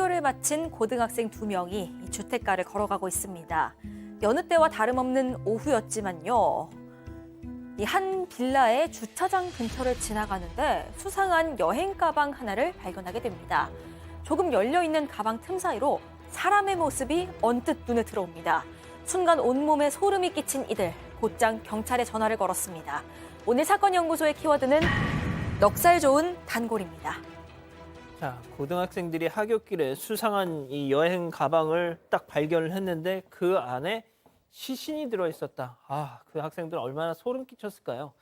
학교를 마친 고등학생 두 명이 이 주택가를 걸어가고 있습니다. 여느 때와 다름없는 오후였지만요. 이 한 빌라의 주차장 근처를 지나가는데 수상한 여행 가방 하나를 발견하게 됩니다. 조금 열려 있는 가방 틈 사이로 사람의 모습이 언뜻 눈에 들어옵니다. 순간 온몸에 소름이 끼친 이들 곧장 경찰에 전화를 걸었습니다. 오늘 사건 연구소의 키워드는 넉살 좋은 단골입니다. 자, 고등학생들이 하굣길에 수상한 이 여행 가방을 딱 발견을 했는데 그 안에 시신이 들어 있었다. 아, 그 학생들 얼마나 소름 끼쳤을까요?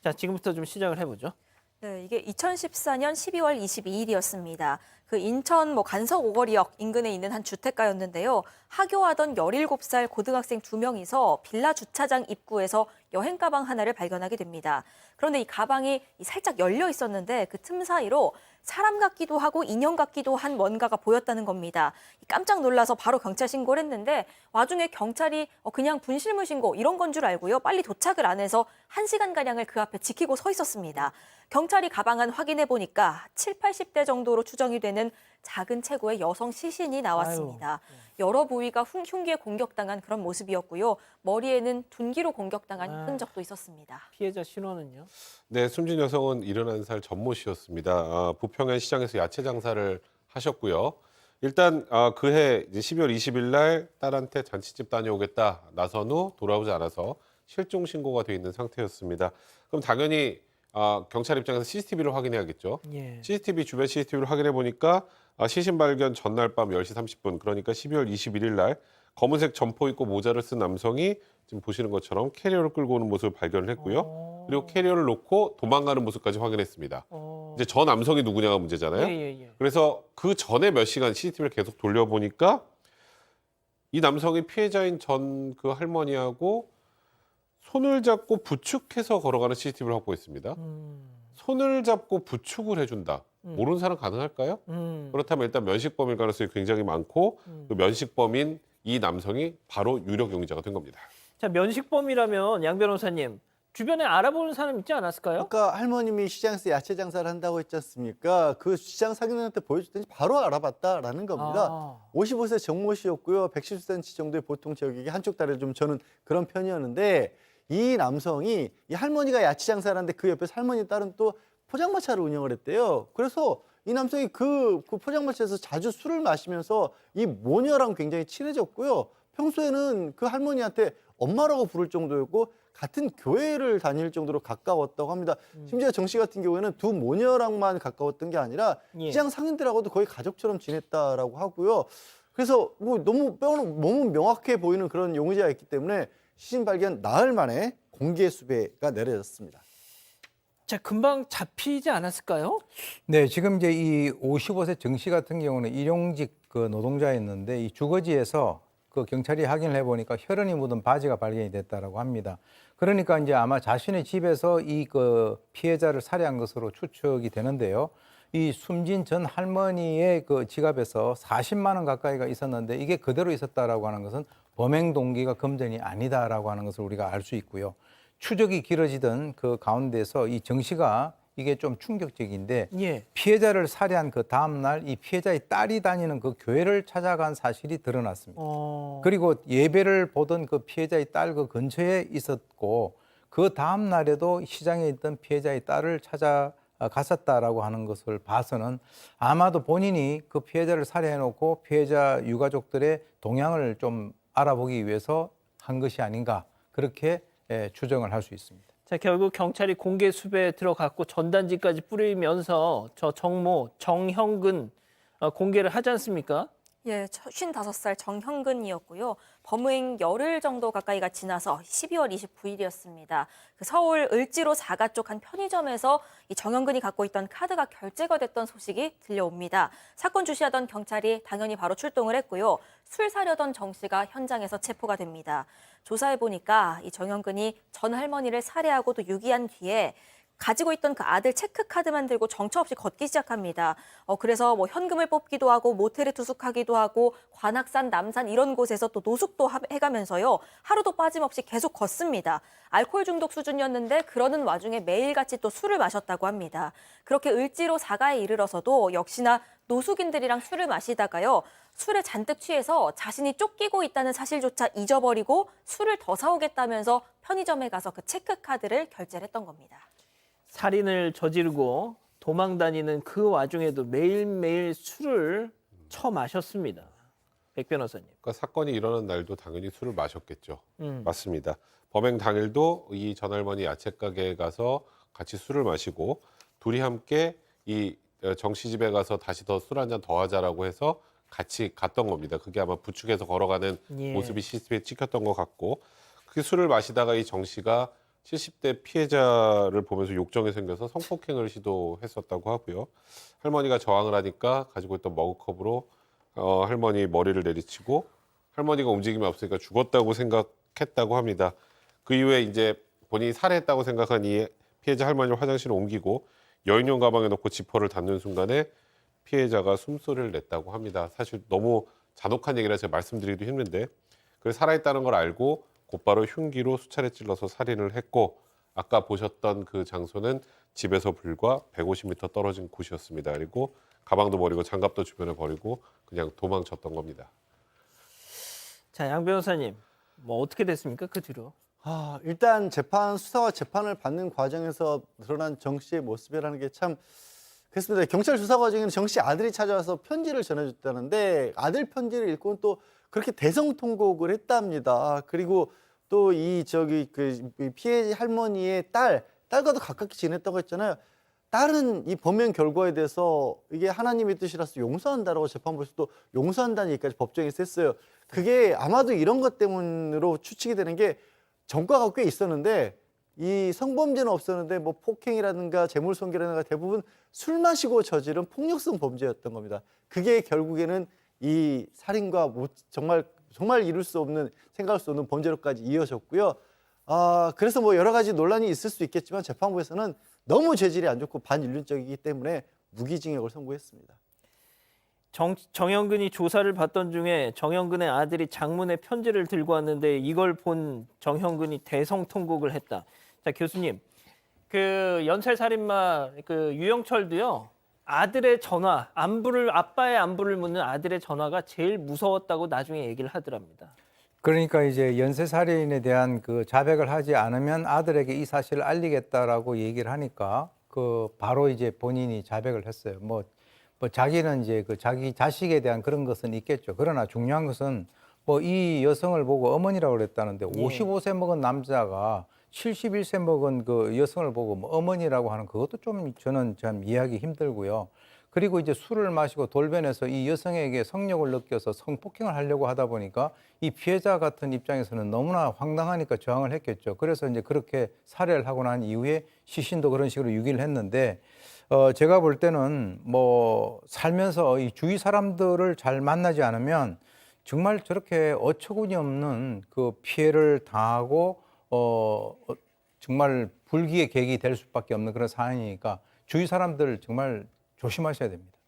자, 지금부터 좀 시작을 해보죠. 네, 이게 2014년 12월 22일이었습니다. 그 인천 뭐 간석 오거리역 인근에 있는 한 주택가였는데요. 하교하던 17살 고등학생 두 명이서 빌라 주차장 입구에서 여행 가방 하나를 발견하게 됩니다. 그런데 이 가방이 이 살짝 열려 있었는데 그 틈 사이로 사람 같기도 하고 인형 같기도 한 뭔가가 보였다는 겁니다. 깜짝 놀라서 바로 경찰 신고를 했는데 와중에 경찰이 어, 그냥 분실물 신고 이런 건 줄 알고요. 빨리 도착을 안 해서 한시간 가량을 그 앞에 지키고 서 있었습니다. 경찰이 가방 안 확인해 보니까 7, 80대 정도로 추정이 되는 작은 체구의 여성 시신이 나왔습니다. 여러 부위가 흉- 흉기에 공격당한 그런 모습이었고요. 머리에는 둔기로 공격당한 아. 흔적도 있었습니다. 피해자 신원은요? 네, 숨진 여성은 71살 전모 씨였습니다. 아, 부평의 시장에서 야채 장사를 하셨고요. 일단 아, 그해 이제 12월 20일 날 딸한테 잔치집 다녀오겠다 나선 후 돌아오지 않아서 실종 신고가 돼 있는 상태였습니다. 그럼 당연히 아, 경찰 입장에서 CCTV를 확인해야겠죠. 예. CCTV 주변 CCTV를 확인해 보니까 아, 시신 발견 전날 밤 10시 30분 그러니까 12월 21일 날 검은색 점퍼 입고 모자를 쓴 남성이 지금 보시는 것처럼 캐리어를 끌고 오는 모습을 발견을 했고요. 어. 그리고 캐리어를 놓고 도망가는 모습까지 확인했습니다. 어. 이제 저 남성이 누구냐가 문제잖아요. 예, 예, 예. 그래서 그 전에 몇 시간 CCTV를 계속 돌려보니까 이 남성이 피해자인 전 그 할머니하고 손을 잡고 부축해서 걸어가는 CCTV를 확보했습니다. 음. 손을 잡고 부축을 해준다. 음. 모르는 사람 가능할까요? 음. 그렇다면 일단 면식범일 가능성이 굉장히 많고 음. 그 면식범인 이 남성이 바로 유력 용의자가 된 겁니다. 자, 면식범이라면 양 변호사님 주변에 알아보는 사람 있지 않았을까요? 아까 할머님이 시장에서 야채 장사를 한다고 했지 않습니까? 그 시장 상인한테 보여줬더니 바로 알아봤다라는 겁니다. 아. 55세 정모 씨였고요. 110cm 정도의 보통 체격이 한쪽 다리를 좀 저는 그런 편이었는데 이 남성이 이 할머니가 야채 장사를 하는데 그 옆에 할머니 딸은 또 포장마차를 운영을 했대요. 그래서 이 남성이 그, 그 포장마차에서 자주 술을 마시면서 이 모녀랑 굉장히 친해졌고요. 평소에는 그 할머니한테 엄마라고 부를 정도였고 같은 교회를 다닐 정도로 가까웠다고 합니다. 심지어 정 씨 같은 경우에는 두 모녀랑만 가까웠던 게 아니라 예. 시장 상인들하고도 거의 가족처럼 지냈다라고 하고요. 그래서 뭐 너무 뼈 너무 명확해 보이는 그런 용의자가 있기 때문에 시신 발견 나흘 만에 공개 수배가 내려졌습니다. 자, 금방 잡히지 않았을까요? 네, 지금 이제 이 55세 정 씨 같은 경우는 일용직 그 노동자였는데 이 주거지에서 그 경찰이 확인을 해보니까 혈흔이 묻은 바지가 발견이 됐다라고 합니다. 그러니까 이제 아마 자신의 집에서 이 그 피해자를 살해한 것으로 추측이 되는데요. 이 숨진 전 할머니의 그 지갑에서 40만 원 가까이가 있었는데 이게 그대로 있었다라고 하는 것은 범행 동기가 금전이 아니다라고 하는 것을 우리가 알 수 있고요. 추적이 길어지던 그 가운데서 이 정 씨가 이게 좀 충격적인데 예. 피해자를 살해한 그 다음 날 이 피해자의 딸이 다니는 그 교회를 찾아간 사실이 드러났습니다. 어. 그리고 예배를 보던 그 피해자의 딸 그 근처에 있었고 그 다음 날에도 시장에 있던 피해자의 딸을 찾아 갔었다라고 하는 것을 봐서는 아마도 본인이 그 피해자를 살해해 놓고 피해자 유가족들의 동향을 좀 알아보기 위해서 한 것이 아닌가 그렇게 예, 추정을 할 수 있습니다. 자, 결국 경찰이 공개 수배에 들어갔고 전단지까지 뿌리면서 저 정모, 정형근 어, 공개를 하지 않습니까? 예, 55살 정형근이었고요. 범행 열흘 정도 가까이가 지나서 12월 29일이었습니다. 그 서울 을지로 사가 쪽 한 편의점에서 이 정형근이 갖고 있던 카드가 결제가 됐던 소식이 들려옵니다. 사건 주시하던 경찰이 당연히 바로 출동을 했고요. 술 사려던 정 씨가 현장에서 체포가 됩니다. 조사해 보니까 이 정형근이 전 할머니를 살해하고 또 유기한 뒤에 가지고 있던 그 아들 체크 카드만 들고 정처 없이 걷기 시작합니다. 어, 그래서 뭐 현금을 뽑기도 하고 모텔에 투숙하기도 하고 관악산, 남산 이런 곳에서 또 노숙도 하- 해가면서요. 하루도 빠짐없이 계속 걷습니다. 알코올 중독 수준이었는데 그러는 와중에 매일같이 또 술을 마셨다고 합니다. 그렇게 을지로 사가에 이르러서도 역시나 노숙인들이랑 술을 마시다가요. 술에 잔뜩 취해서 자신이 쫓기고 있다는 사실조차 잊어버리고 술을 더 사오겠다면서 편의점에 가서 그 체크카드를 결제를 했던 겁니다. 살인을 저지르고 도망 다니는 그 와중에도 매일매일 술을 처 마셨습니다. 백 변호사님. 그러니까 사건이 일어난 날도 당연히 술을 마셨겠죠. 음. 맞습니다. 범행 당일도 이 전할머니 야채 가게에 가서 같이 술을 마시고 둘이 함께 이 어, 정씨 집에 가서 다시 더 술 한 잔 더 하자라고 해서 같이 갔던 겁니다. 그게 아마 부축해서 걸어가는 예. 모습이 CCTV에 찍혔던 것 같고 그 술을 마시다가 이 정 씨가 70대 피해자를 보면서 욕정이 생겨서 성폭행을 시도했었다고 하고요. 할머니가 저항을 하니까 가지고 있던 머그컵으로 어, 할머니 머리를 내리치고 할머니가 움직임이 없으니까 죽었다고 생각했다고 합니다. 그 이후에 이제 본인이 살해했다고 생각한 이 피해자 할머니를 화장실에 옮기고 여인용 가방에 넣고 지퍼를 닫는 순간에 피해자가 숨소리를 냈다고 합니다. 사실 너무 잔혹한 얘기라 제가 말씀드리기도 힘든데 그래서 살아있다는 걸 알고 곧바로 흉기로 수차례 찔러서 살인을 했고 아까 보셨던 그 장소는 집에서 불과 150m 떨어진 곳이었습니다. 그리고 가방도 버리고 장갑도 주변에 버리고 그냥 도망쳤던 겁니다. 자, 양 변호사님. 뭐 어떻게 됐습니까? 그 뒤로. 아, 일단 재판 수사와 재판을 받는 과정에서 드러난 정 씨의 모습이라는 게 참 그렇습니다. 경찰 수사 과정에는 정 씨 아들이 찾아와서 편지를 전해줬다는데 아들 편지를 읽고는 또 그렇게 대성통곡을 했답니다. 그리고 또 이 저기 그 피해 할머니의 딸 딸과도 가깝게 지냈다고 했잖아요. 딸은 이 범행 결과에 대해서 이게 하나님의 뜻이라서 용서한다라고 재판부에서 또 용서한다는 얘기까지 법정에서 했어요. 그게 아마도 이런 것 때문으로 추측이 되는 게 전과가 꽤 있었는데 이 성범죄는 없었는데 뭐 폭행이라든가 재물손괴라든가 대부분 술 마시고 저지른 폭력성 범죄였던 겁니다. 그게 결국에는 이 살인과 못- 정말 정말 이룰 수 없는 생각할 수 없는 범죄로까지 이어졌고요. 아 그래서 뭐 여러 가지 논란이 있을 수 있겠지만 재판부에서는 너무 죄질이 안 좋고 반인륜적이기 때문에 무기징역을 선고했습니다. 정, 정영근이 조사를 받던 중에 정영근의 아들이 장문의 편지를 들고 왔는데 이걸 본 정영근이 대성통곡을 했다. 자 교수님, 그 연쇄 살인마 그 유영철도요 아들의 전화 안부를 아빠의 안부를 묻는 아들의 전화가 제일 무서웠다고 나중에 얘기를 하더랍니다. 그러니까 이제 연쇄 살인에 대한 그 자백을 하지 않으면 아들에게 이 사실을 알리겠다라고 얘기를 하니까 그 바로 이제 본인이 자백을 했어요. 뭐, 뭐 자기는 이제 그 자기 자식에 대한 그런 것은 있겠죠. 그러나 중요한 것은 뭐 이 여성을 보고 어머니라고 그랬다는데 예. 55세 먹은 남자가 71세 먹은 그 여성을 보고 뭐 어머니라고 하는 그것도 좀 저는 참 이해하기 힘들고요. 그리고 이제 술을 마시고 돌변해서 이 여성에게 성욕을 느껴서 성폭행을 하려고 하다 보니까 이 피해자 같은 입장에서는 너무나 황당하니까 저항을 했겠죠. 그래서 이제 그렇게 살해를 하고 난 이후에 시신도 그런 식으로 유기를 했는데 어 제가 볼 때는 뭐 살면서 이 주위 사람들을 잘 만나지 않으면 정말 저렇게 어처구니 없는 그 피해를 당하고 어 어, 정말 불기의 객이 될 수밖에 없는 그런 상황이니까 주위 사람들 정말 조심하셔야 됩니다.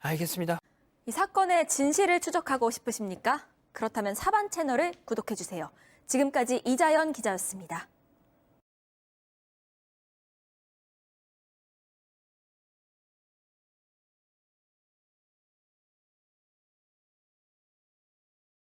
알겠습니다. 이 사건의 진실을 추적하고 싶으십니까? 그렇다면 사반 채널을 구독해 주세요. 지금까지 이자연 기자였습니다.